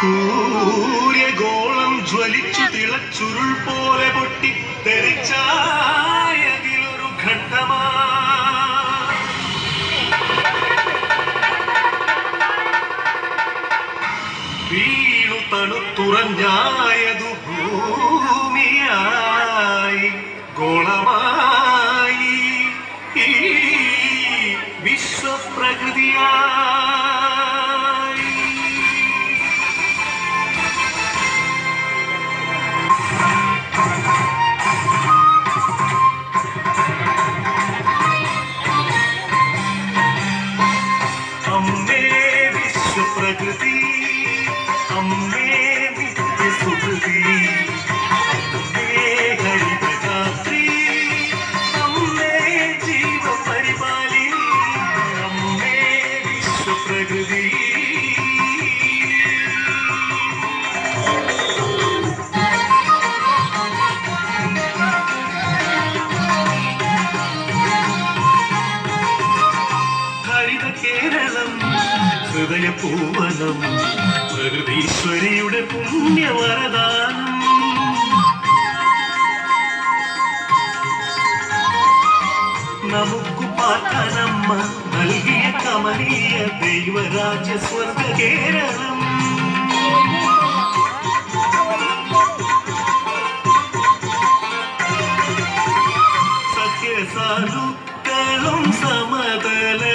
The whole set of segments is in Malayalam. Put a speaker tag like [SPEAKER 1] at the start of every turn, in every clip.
[SPEAKER 1] സൂര്യഗോളം ജ്വലിച്ചു തിളച്ചുരുൾ പോലെ പൊട്ടി തെറിച്ചായതിലൊരു ഘട്ടമാ. വീണു തണുത്തുറഞ്ഞായതു ഭൂമിയായി ഗോളമാ. പ്രകൃതിയാ. ഹൃദയ പൂവനം പ്രകൃതീശ്വരിയുടെ പുണ്യവരദാനം. നമുക്ക് പാട്ടനമ്മ നൽകിയ കമലീയ ദൈവരാജ സ്വർഗ കേരളം സത്യസാധുക്കളും സമതലേ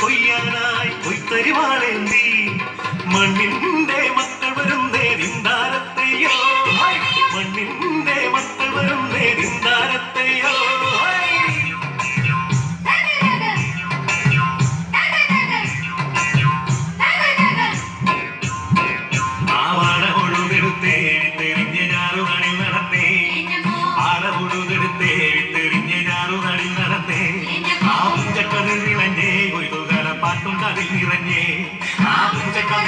[SPEAKER 1] കൊയ്യാനായി നീ മണ്ണിന്റെ മക്കൾ വരുന്നേ നിന്താരത്തെയോ
[SPEAKER 2] മണ്ണിൻ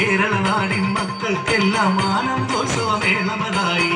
[SPEAKER 1] കേരള നാടിൻ മക്കൾക്കെല്ലാം ആനന്ദോത്സവമേളമതായി.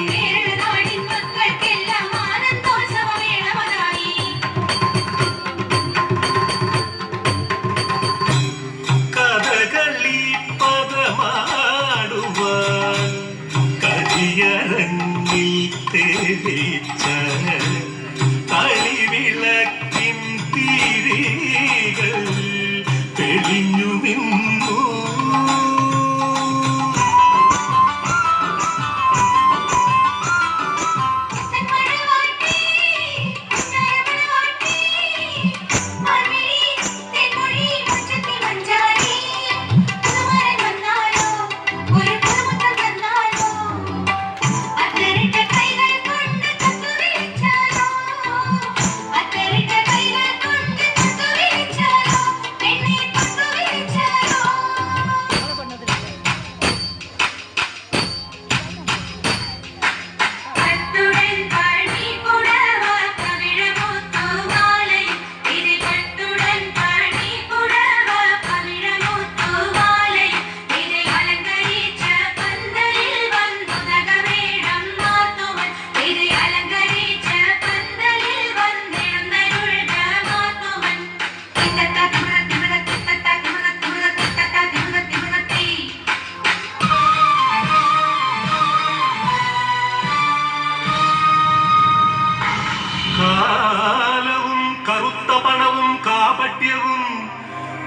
[SPEAKER 1] ഉറവും കാപട്യവും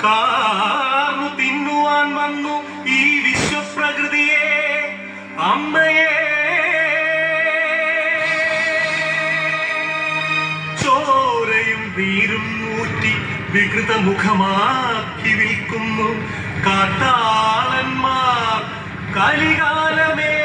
[SPEAKER 1] കാർന്നു തിന്നുവാൻ വന്നു ഈ വിശ്വപ്രകൃതിയെ അമ്മയെ. ചോരയും നീരും ഊറ്റി വികൃതമുഖമാക്കി വിൽക്കുന്നു കാട്ടാളന്മാർ കലികാലമേ.